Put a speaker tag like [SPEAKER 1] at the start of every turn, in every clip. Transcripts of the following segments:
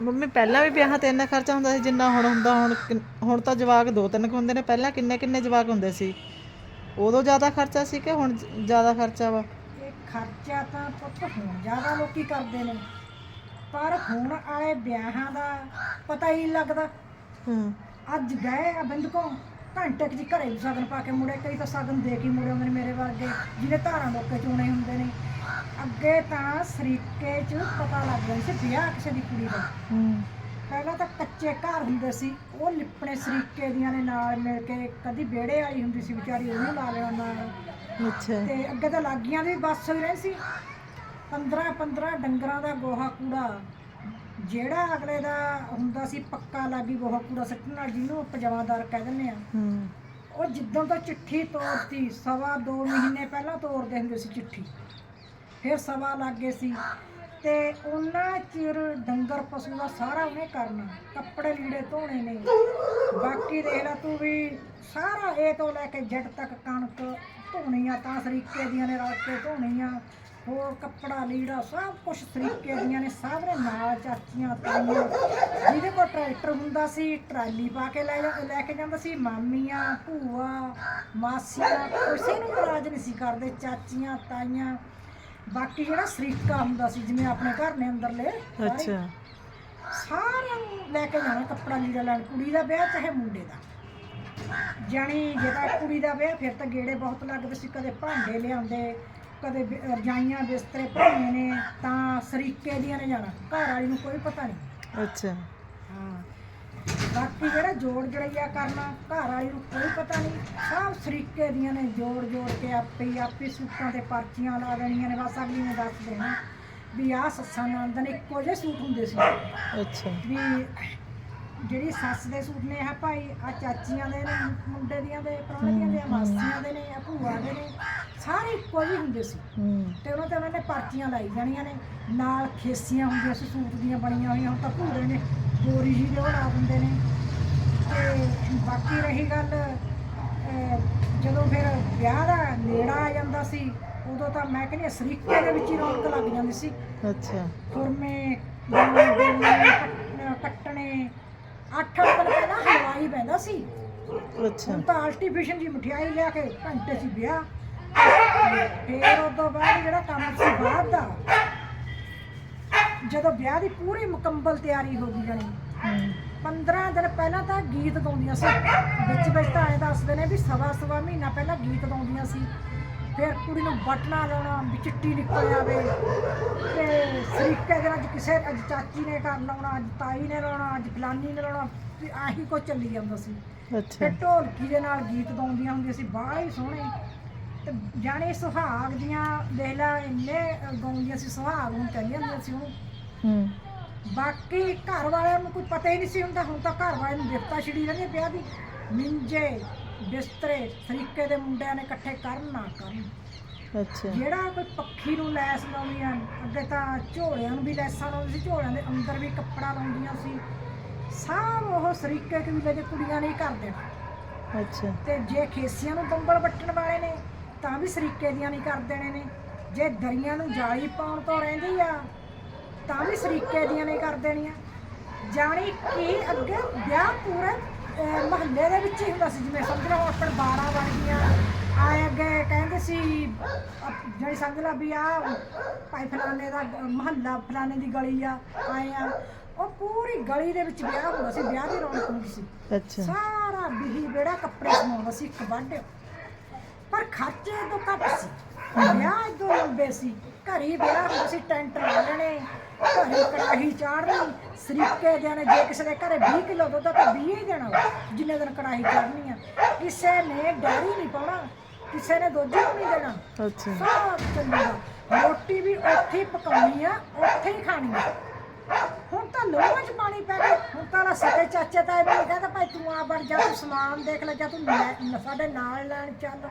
[SPEAKER 1] Mummy ਪਹਿਲਾਂ ਵੀ ਵਿਆਹਾਂ ਤੇ ਇੰਨਾ ਖਰਚਾ ਹੁੰਦਾ ਸੀ ਜਿੰਨਾ ਹੁਣ ਹੁੰਦਾ ਹੁਣ ਕਿੰਨ- ਹੁਣ ਤਾਂ ਜਵਾਕ ਦੋ ਤਿੰਨ ਕੁ ਹੁੰਦੇ ਨੇ ਪਹਿਲਾਂ ਕਿੰਨੇ ਕਿੰਨੇ ਜਵਾਕ ਹੁੰਦੇ ਸੀ? ਉਦੋਂ ਜ਼ਿਆਦਾ ਖਰਚਾ ਸੀ ਕਿ ਹੁਣ ਜ- ਜ਼ਿਆਦਾ ਖਰਚਾ ਵਾ?
[SPEAKER 2] ਇਹ ਖਰਚਾ ਤਾਂ ਪੁੱਤ ਹੁਣ ਜ਼ਿਆਦਾ ਲੋਕੀ ਕਰਦੇ ਨੇ ਪਰ ਹੁਣ ਵਾਲੇ ਵਿਆਹਾਂ ਦਾ ਪਤਾ ਹੀ ਨਹੀਂ ਲੱਗਦਾ।
[SPEAKER 1] ਹਾਂ।
[SPEAKER 2] ਅੱਜ ਗਏ ਆ ਬਿੰਦਕੋਂ ਘੰਟੇ ਕੁ ਜੀ ਘਰੇ ਵੀ ਸਗਨ ਪਾ ਕੇ ਮੁੜੇ ਕਈ ਤਾਂ ਸਗਨ ਦੇ ਕੇ ਹੀ ਮੁੜੇ ਹੁੰਦੇ ਨੇ ਮੇਰੇ ਵਰਗੇ ਜਿਹਨੇ ਧਾਰਾਂ ਲੋਕੇ ਚੋਣੇ ਹੁੰਦੇ ਨੇ। ਅੱਗੇ ਤਾਂ ਸਰੀਕੇ 'ਚ ਪਤਾ ਲੱਗ ਜਾਂਦਾ ਸੀ ਵਿਆਹ ਕਿਸੇ ਦੀ ਕੁੜੀ ਦਾ।
[SPEAKER 1] ਹੂੰ।
[SPEAKER 2] ਪਹਿਲਾਂ ਤਾਂ ਕੱਚੇ ਘਰ ਹੁੰਦੇ ਸੀ ਉਹ ਲਿਪਣੇ ਸਰੀਕੇ ਦੀਆਂ ਨੇ ਨਾਲ ਮਿਲ ਕੇ ਕਦੀ ਵਿਹੜੇ ਵਾਲੀ ਹੁੰਦੀ ਸੀ ਵਿਚਾਰੀ ਉਹਨੂੰ ਲਾ ਲੈਣਾ ਨਾਲ।
[SPEAKER 1] ਅੱਛਾ।
[SPEAKER 2] ਤੇ ਅੱਗੇ ਤਾਂ ਲਾਗੀਆਂ ਦੀ ਬੱਸ ਹੋਈ ਰਹੀ ਸੀ। 15 15 ਡੰਗਰਾਂ ਦਾ ਗੋਹਾ ਕੂੜਾ। ਜਿਹੜਾ ਅਗਲੇ ਦਾ ਹੁੰਦਾ ਸੀ ਪੱਕਾ ਲਾਗੀ ਗੋਹਾ ਕੂੜਾ ਸੱਟਣ ਨਾਲ ਜਿਹਨੂੰ ਪਜਾਮਾਦਾਰ ਕਹਿ ਦਿੰਦੇ ਆ
[SPEAKER 1] ਹੂੰ।
[SPEAKER 2] ਉਹ ਜਿੱਦਾਂ ਤੋਂ ਚਿੱਠੀ ਤੋਰਤੀ ਸਵਾ ਦੋ ਮਹੀਨੇ ਪਹਿਲਾਂ ਤੋਰਦੇ ਹੁੰਦੇ ਸੀ ਚਿੱਠੀ। ਫਿਰ ਸਵਾ ਲੱਗੇ ਸੀ ਤੇ ਉਹਨਾਂ ਚਿਰ ਡੰਗਰ ਪਸ਼ੂ ਦਾ ਸਾਰਾ ਉਹਨੇ ਕਰਨਾ ਕੱਪੜੇ ਲੀੜੇ ਧੋਣੇ ਨੇ। ਬਾਕੀ ਦੇਖ ਲੈ ਤੂੰ ਵੀ ਸਾਰਾ ਇਹ ਤੋਂ ਲੈ ਕੇ ਜੱਟ ਤੱਕ ਕਣਕ ਧੋਣੀ ਆ ਤਾਂ ਸਰੀਕੇ ਦੀਆਂ ਨੇ ਰਲ ਕੇ ਧੋਣੀ ਆ। ਹੋਰ ਕੱਪੜਾ ਲੀੜਾ ਸਭ ਕੁਝ ਸਰੀਕੇ ਦੀਆਂ ਨੇ ਸਾਰੇ ਨਾਲ ਚਾਚੀਆਂ ਤਾਈਆਂ। ਜਿਹਦੇ ਕੋਲ ਟਰੈਕਟਰ ਹੁੰਦਾ ਸੀ ਟਰਾਲੀ ਪਾ ਕੇ ਲੈ ਜਾ- ਲੈ ਕੇ ਜਾਂਦਾ ਸੀ ਮਾਮੀਆਂ ਭੂਆ ਮਾਸੀਆਂ ਕਿਸੇ ਨੂੰ ਨਾਰਾਜ਼ ਨਹੀਂ ਸੀ ਕਰਦੇ ਚਾਚੀਆਂ ਤਾਈਆਂ। ਬਾਕੀ ਜਿਹੜਾ ਸਰੀਕਾ ਹੁੰਦਾ ਸੀ ਜਿਵੇਂ ਆਪਣੇ ਘਰ ਨੇ ਅੰਦਰਲੇ ਸਾਰੇ,
[SPEAKER 1] ਅੱਛਾ।
[SPEAKER 2] ਸਾਰਿਆਂ ਨੂੰ ਲੈ ਕੇ ਜਾਣਾ ਕੱਪੜਾ ਲੀੜਾ ਲੈਣ ਕੁੜੀ ਦਾ ਵਿਆਹ ਚਾਹੇ ਮੁੰਡੇ ਦਾ। ਜਾਣੀ ਜਿਹੜਾ ਕੁੜੀ ਦਾ ਵਿਆਹ ਫਿਰ ਤਾਂ ਗੇੜੇ ਬਹੁਤ ਲੱਗਦੇ ਸੀ ਕਦੇ ਭਾਂਡੇ ਲਿਆਉਂਦੇ ਕਦੇ ਬ- ਰਜਾਈਆਂ ਬਿਸਤਰੇ ਭਰਨੇ ਨੇ ਤਾਂ ਸਰੀਕੇ ਦੀਆਂ ਨੇ ਜਾਣਾ। ਘਰ ਵਾਲੀ ਨੂੰ ਕੋਈ ਪਤਾ ਨਹੀਂ।
[SPEAKER 1] ਅੱਛਾ।
[SPEAKER 2] ਹਾਂ। ਬਾਕੀ ਜਿਹੜਾ ਜੋੜ ਜੜਈਆ ਕਰਨਾ ਘਰ ਵਾਲੀ ਨੂੰ ਕੋਈ ਪਤਾ ਨਹੀਂ। ਸਭ ਸਰੀਕੇ ਦੀਆਂ ਨੇ ਜੋੜ ਜੋੜ ਕੇ ਆਪੇ ਹੀ ਆਪੇ ਸੂਟਾਂ ਤੇ ਪਰਚੀਆਂ ਲਾ ਦੇਣੀਆਂ ਨੇ ਬਸ ਅਗਲੀ ਨੇ ਦੱਸ ਦੇਣਾ ਵੀ ਆਹ ਸੱਸਾਂ ਨੰਦ ਨੇ ਇੱਕੋ ਜਿਹੇ ਸੂਟ ਹੁੰਦੇ ਸੀ।
[SPEAKER 1] ਅੱਛਾ।
[SPEAKER 2] ਵੀ ਜਿਹੜੀ ਸੱਸ ਦੇ ਸੂਟ ਨੇ ਆ ਭਾਈ ਆ ਚਾਚੀਆਂ ਦੇ ਨੇ ਮੁੰਡੇ ਦੀਆਂ ਦੇ ਪ੍ਰਾਹੁਣੇ ਦੀਆਂ ਦੇ ਮਾਸੀਆਂ ਦੇ ਨੇ ਆ ਭੂਆ ਦੇ ਨੇ ਸਾਰੇ ਇੱਕੋ ਜਿਹੇ ਹੁੰਦੇ ਸੀ।
[SPEAKER 1] ਹੂੰ।
[SPEAKER 2] ਤੇ ਉਹਨਾਂ ਤੇ ਉਹਨਾਂ ਨੇ ਪਰਚੀਆਂ ਲਾਈ ਜਾਣੀਆਂ ਨੇ। ਨਾਲ ਖੇਸੀਆਂ ਹੁੰਦੀਆਂ ਸੀ ਸੂਟ ਦੀਆਂ ਬਣੀਆਂ ਹੋਈਆਂ ਹੁਣ ਤਾਂ ਭੂਰੇ ਨੇ ਬੋਰੀ ਜੀ ਦੇ ਬਣਾ ਦਿੰਦੇ ਨੇ। ਤੇ ਬਾਕੀ ਰਹੀ ਗੱਲ ਅਹ, ਜਦੋਂ ਫਿਰ ਵਿਆਹ ਦਾ ਨੇੜਾ ਆ ਜਾਂਦਾ ਸੀ ਉਦੋਂ ਤਾਂ ਮੈਂ ਕਹਿੰਦੀ ਹਾਂ ਸਰੀਕੇ ਦੇ ਵਿੱਚ ਹੀ ਰੌਣਕ ਲੱਗ ਜਾਂਦੀ ਸੀ।
[SPEAKER 1] ਅੱਛਾ।
[SPEAKER 2] ਖੁਰਮੇ ਦਾਣੇ ਦੋਨੇ ਕੱਟ- ਕੱਟਣੇ ਅੱਠ ਅੱਠ ਦਿਨ ਪਹਿਲਾਂ ਹਲਵਾਈ ਪੈਂਦਾ ਸੀ।
[SPEAKER 1] ਅੱਛਾ।
[SPEAKER 2] ਹੁਣ ਤਾਂ ਆਰਟੀਫੀਸ਼ਲ ਜੀ ਮਠਿਆਈ ਲਿਆ ਕੇ ਘੰਟੇ ਹੀ ਵਿਆਹ। ਫਿਰ ਉਸ ਤੋਂ ਬਾਅਦ ਜਿਹੜਾ ਕੰਮ ਸੀ ਬਾਅਦ ਦਾ ਜਦੋਂ ਵਿਆਹ ਦੀ ਪੂਰੀ ਮੁਕੰਮਲ ਤਿਆਰੀ ਹੋ ਗਈ ਜਾਣੀ
[SPEAKER 1] ਹੂੰ
[SPEAKER 2] 15 ਦਿਨ ਪਹਿਲਾਂ ਤਾਂ ਗੀਤ ਗਾਉਂਦੀਆਂ ਸੀ। ਵਿੱਚ ਵਿੱਚ ਤਾਂ ਐਂ ਦੱਸਦੇ ਨੇ ਵੀ ਸਵਾ ਸਵਾ ਮਹੀਨਾ ਪਹਿਲਾਂ ਗੀਤ ਗਾਉਂਦੀਆਂ ਸੀ। ਫਿਰ ਕੁੜੀ ਨੂੰ ਬਟਨਾ ਲਾਉਣਾ ਵੀ ਚਿੱਟੀ ਨਿਕਲ ਆਵੇ ਤੇ ਸਰੀਕੇ ਦੇ ਨਾਲ ਅੱਜ ਕਿਸੇ ਅੱਜ ਚਾਚੀ ਨੇ ਕਰ ਲਾਉਣਾ ਅੱਜ ਤਾਈ ਨੇ ਲਾਉਣਾ ਅੱਜ ਫਲਾਨੀ ਨੇ ਲਾਉਣਾ ਤੇ ਆਹੀ ਕੁਝ ਚੱਲੀ ਜਾਂਦਾ ਸੀ।
[SPEAKER 1] ਅੱਛਾ।
[SPEAKER 2] ਢੋਲਕੀ ਦੇ ਨਾਲ ਗੀਤ ਗਾਉਂਦੀਆਂ ਹੁੰਦੀਆਂ ਸੀ ਬਾਹਲੇ ਹੀ ਸੋਹਣੇ। ਤੇ ਜਾਣੇ ਸੁਹਾਗ ਦੀਆਂ ਦੇਖ ਲੈ ਇੰਨੇ ਗਾਉਂਦੀਆਂ ਸੀ ਸੁਹਾਗ ਨੂੰ ਕਹਿੰਦੀਆਂ ਹੁੰਦੀਆਂ ਸੀ ਉਹਨੂੰ
[SPEAKER 1] ਹੂੰ।
[SPEAKER 2] ਬਾਕੀ ਘਰ ਵਾਲਿਆਂ ਨੂੰ ਕੋਈ ਪਤਾ ਹੀ ਨਹੀਂ ਸੀ ਹੁੰਦਾ ਹੁਣ ਤਾਂ ਘਰ ਵਾਲਿਆਂ ਨੂੰ ਬਿਪਤਾ ਛਿੜੀ ਰਹਿੰਦੀ ਹੈ ਵਿਆਹ ਦੀ। ਮਿੰਜੇ ਬਿਸਤਰੇ ਤਰੀਕੇ ਦੇ ਮੁੰਡਿਆਂ ਨੇ ਇਕੱਠੇ ਕਰਨ ਨਾ ਕਰਨ।
[SPEAKER 1] ਅੱਛਾ।
[SPEAKER 2] ਜਿਹੜਾ ਕੋਈ ਪੱਖੀ ਨੂੰ ਲੈਸ ਲਾਉਂਦੀਆਂ ਅੱਗੇ ਤਾਂ ਝੋਲਿਆਂ ਨੂੰ ਵੀ ਲੈਸਾਂ ਲਾਉਂਦੇ ਸੀ ਝੋਲਿਆਂ ਦੇ ਅੰਦਰ ਵੀ ਕੱਪੜਾ ਲਾਉਂਦੀਆਂ ਸੀ। ਸਭ ਉਹ ਸਰੀਕੇ ਕਬੀਲੇ ਦੇ ਕੁੜੀਆਂ ਨੇ ਹੀ ਕਰ ਦੇਣਾ
[SPEAKER 1] ਅੱਛਾ।
[SPEAKER 2] ਤੇ ਜੇ ਖੇਸੀਆਂ ਨੂੰ ਕੰਬਲ ਵੱਟਣ ਵਾਲੇ ਨੇ ਵੀ ਸਰੀਕੇ ਦੀਆਂ ਨਹੀਂ ਕਰ ਦੇਣੇ ਨੇ। ਜੇ ਦਰੀਆਂ ਨੂੰ ਜਾਲੀ ਪਾਉਣ ਤੋਂ ਰਹਿੰਦੀ ਆ ਤਾਂ ਵੀ ਸਰੀਕੇ ਦੀਆਂ ਨਹੀਂ ਕਰ ਦੇਣੀਆਂ। ਜਾਣੀ ਕਿ ਅੱਗੇ ਵਿਆਹ ਪੂਰੇ ਮਹੱਲੇ ਦੇ ਵਿੱਚ ਹੀ ਹੁੰਦਾ ਸੀ ਜਿਵੇਂ ਸਮਝ ਲਓ ਆਪਣੇ 12 ਬਣ ਗਈਆਂ। ਆਏ ਅੱਗੇ ਕਹਿੰਦੇ ਸੀ ਜਿਹੜੀ ਸਮਝ ਲਾ ਵੀ ਆ ਭਾਈ ਫਲਾਣੇ ਦਾ ਮਹੱਲਾ ਫਲਾਣੇ ਦੀ ਗਲੀ ਆ ਆਏ ਆ। ਉਹ ਪੂਰੀ ਗਲੀ ਦੇ ਵਿੱਚ ਵਿਆਹ ਹੁੰਦਾ ਸੀ ਵਿਆਹ ਦੀ ਰੌਣਕ ਹੁੰਦੀ ਸੀ।
[SPEAKER 1] ਅੱਛਾ।
[SPEAKER 2] ਸਾਰਾ ਬਿਹੀ ਬੇੜਾ ਕੱਪੜੇ ਸਮਾਉਂਦਾ ਸੀ ਇੱਕ ਵੱਢ ਖਰਚੇ ਤੋਂ ਘੱਟ ਸੀ। ਵਿਆਹ ਇਦੋਂ ਲੰਬੇ ਸੀ। ਘਰੀ ਵਿਆਹ ਹੁੰਦਾ ਸੀ ਟੈਂਟ ਲਾ ਲੈਣੇ ਘਰੇ ਕੜਾਹੀ ਚਾੜਨੀ ਸਰੀਕੇ ਦੇ ਨੇ ਜੇ ਕਿਸੇ ਦੇ ਘਰੇ 20 ਕਿਲੋ ਦੁੱਧ ਆ ਤਾਂ 20 ਹੀ ਦੇਣਾ ਜਿੰਨੇ ਦਿਨ ਕੜਾਹੀ ਚਾੜਨੀ ਆ। ਕਿਸੇ ਨੇ ਡੈਰੀ ਨਹੀਂ ਪਾਉਣਾ ਕਿਸੇ ਨੇ ਦੁੱਧ ਨਹੀਂ ਦੇਣਾ।
[SPEAKER 1] ਅੱਛਾ।
[SPEAKER 2] ਸਭ ਚੱਲੂਗਾ ਰੋਟੀ ਵੀ ਉੱਥੇ ਹੀ ਪਕਾਉਣੀ ਆ ਉੱਥੇ ਹੀ ਖਾਣੀ ਆ। ਹੁਣ ਤਾਂ ਲੋਹਾਂ 'ਚ ਪਾਣੀ ਪੈ ਗਿਆ। ਹੁਣ ਤਾਂ ਨਾ ਸਕੇ ਚਾਚੇ ਤਾਏ ਵੀ ਕਹਿੰਦਾ ਭਾਈ ਤੂੰ ਆ ਬਣ ਜਾ ਤੂੰ ਸਮਾਨ ਦੇਖ ਲੈ ਜਾ ਤੂੰ ਲੈ- ਸਾਡੇ ਨਾਲ ਲੈਣ ਚੱਲ।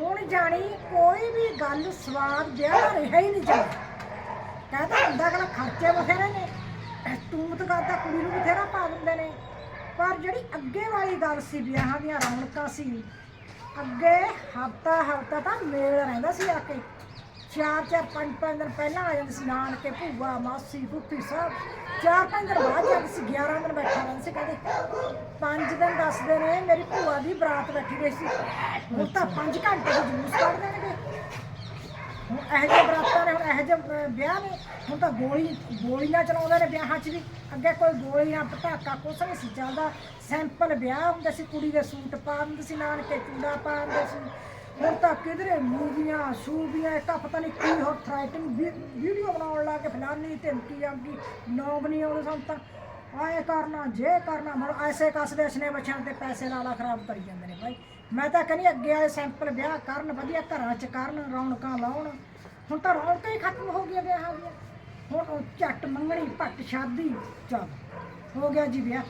[SPEAKER 2] ਹੁਣ ਜਾਣੀ ਕੋਈ ਵੀ ਗੱਲ ਸਵਾਦ ਵਿਆਹ ਦਾ ਰਿਹਾ ਹੀ ਨਹੀਂ ਜਾਂਦਾ ਕਹਿੰਦਾ ਹੁੰਦਾ ਕਿ ਖਰਚੇ ਬਥੇਰੇ ਨੇ ਤੂੰ ਤਾਂ ਕਰਦਾ ਕੁੜੀ ਨੂੰ ਬਥੇਰਾ ਪਾ ਦਿੰਦੇ ਨੇ। ਪਰ ਜਿਹੜੀ ਅੱਗੇ ਵਾਲੀ ਗੱਲ ਸੀ ਵਿਆਹਾਂ ਦੀਆਂ ਰੌਣਕਾਂ ਸੀ, ਅੱਗੇ ਹਫਤਾ ਹਫਤਾ ਤਾਂ ਮੇਲ ਰਹਿੰਦਾ ਸੀ ਆ ਕੇ। ਚਾਰ ਚਾਰ, ਪੰਜ ਪੰਜ ਦਿਨ ਪਹਿਲਾਂ ਆ ਜਾਂਦੇ ਸੀ ਨਾਨਕੇ, ਭੂਆ, ਮਾਸੀ, ਫੁੱਫੀ ਸਭ। ਚਾਰ, ਪੰਜ ਦਿਨ ਬਾਅਦ ਜਾਂਦੇ ਸੀ 11 ਦਿਨ ਬੈਠਾ ਰਹਿੰਦੇ ਸੀ ਕਹਿੰਦੇ। ਪੰਜ ਦਿਨ ਦੱਸਦੇ ਨੇ ਮੇਰੀ ਭੂਆ ਦੀ ਬਰਾਤ ਬੈਠੀ ਰਹੀ ਸੀ। ਹੁਣ ਤਾਂ 5 ਘੰਟੇ ਦੇ ਜਲੂਸ ਕੱਢ ਦੇਣਗੇ। ਹੁਣ ਇਹੋ ਜਿਹੇ ਬਰਾਤਾਂ ਨੇ, ਹੁਣ ਇਹੋ ਜਿਹੇ ਵਿਆਹ ਨੇ। ਹੁਣ ਤਾਂ ਗੋਲੀ, ਗੋਲੀਆਂ ਚਲਾਉਂਦੇ ਨੇ ਵਿਆਹਾਂ 'ਚ ਵੀ। ਅੱਗੇ ਕੋਈ ਗੋਲੀਆਂ, ਪਟਾਕਾ ਕੁਛ ਨਹੀਂ ਸੀ ਚੱਲਦਾ। ਸਿੰਪਲ ਵਿਆਹ ਹੁੰਦਾ ਸੀ, ਕੁੜੀ ਦੇ ਸੂਟ ਪਾ ਦਿੰਦੇ ਸੀ, ਨਾਨਕੇ ਚੂੜਾ ਪਾ ਦਿੰਦੇ ਸੀ। ਹੁਣ ਤਾਂ ਕਿਧਰੇ ਮੂਵੀਆਂ ਸ਼ੂਬੀਆਂ ਇੱਕ ਪਤਾ ਨਹੀਂ ਕੀ ਹੋਰ ਥ੍ਰੈਟਿੰਗ ਵੀਡੀਓ ਬਣਾਉਣ ਲੱਗ ਕੇ ਫਲਾਨੀ ਧਮਕੀ ਆਉਂਦੀ ਲੋਕ ਨਹੀਂ ਆਉਂਦੇ ਸਾਨੂੰ ਤਾਂ ਆਏ ਕਰਨਾ, ਜੇ ਕਰਨਾ ਮੜ ਐਸੇ ਕੱਸਦੇ ਅਸਨੇ ਬੱਚਿਆਂ ਤੇ ਪੈਸੇ ਲਾਲਾ ਖਰਾਬ ਕਰੀ ਜਾਂਦੇ ਨੇ ਭਾਈ ਮੈਂ ਤਾਂ ਕਹਿੰਦੀ ਅੱਗੇ ਵਾਲੇ ਸੈਂਪਲ ਵਿਆਹ ਕਰਨ, ਵਧੀਆ ਘਰਾਂ 'ਚ ਕਰਨ, ਰੌਣਕਾਂ ਲਾਉਣ। ਹੁਣ ਤਾਂ ਰੌਣਕਾਂ ਹੀ ਖਤਮ ਹੋ ਗਈਆਂ ਵਿਆਹਾਂ ਦੀਆਂ। ਹੁਣ ਉਹ ਝੱਟ ਮੰਗਣੀ, ਭੱਟ ਸ਼ਾਦੀ, ਚੱਲ। ਹੋ ਗਿਆ ਜੀ ਵਿਆਹ।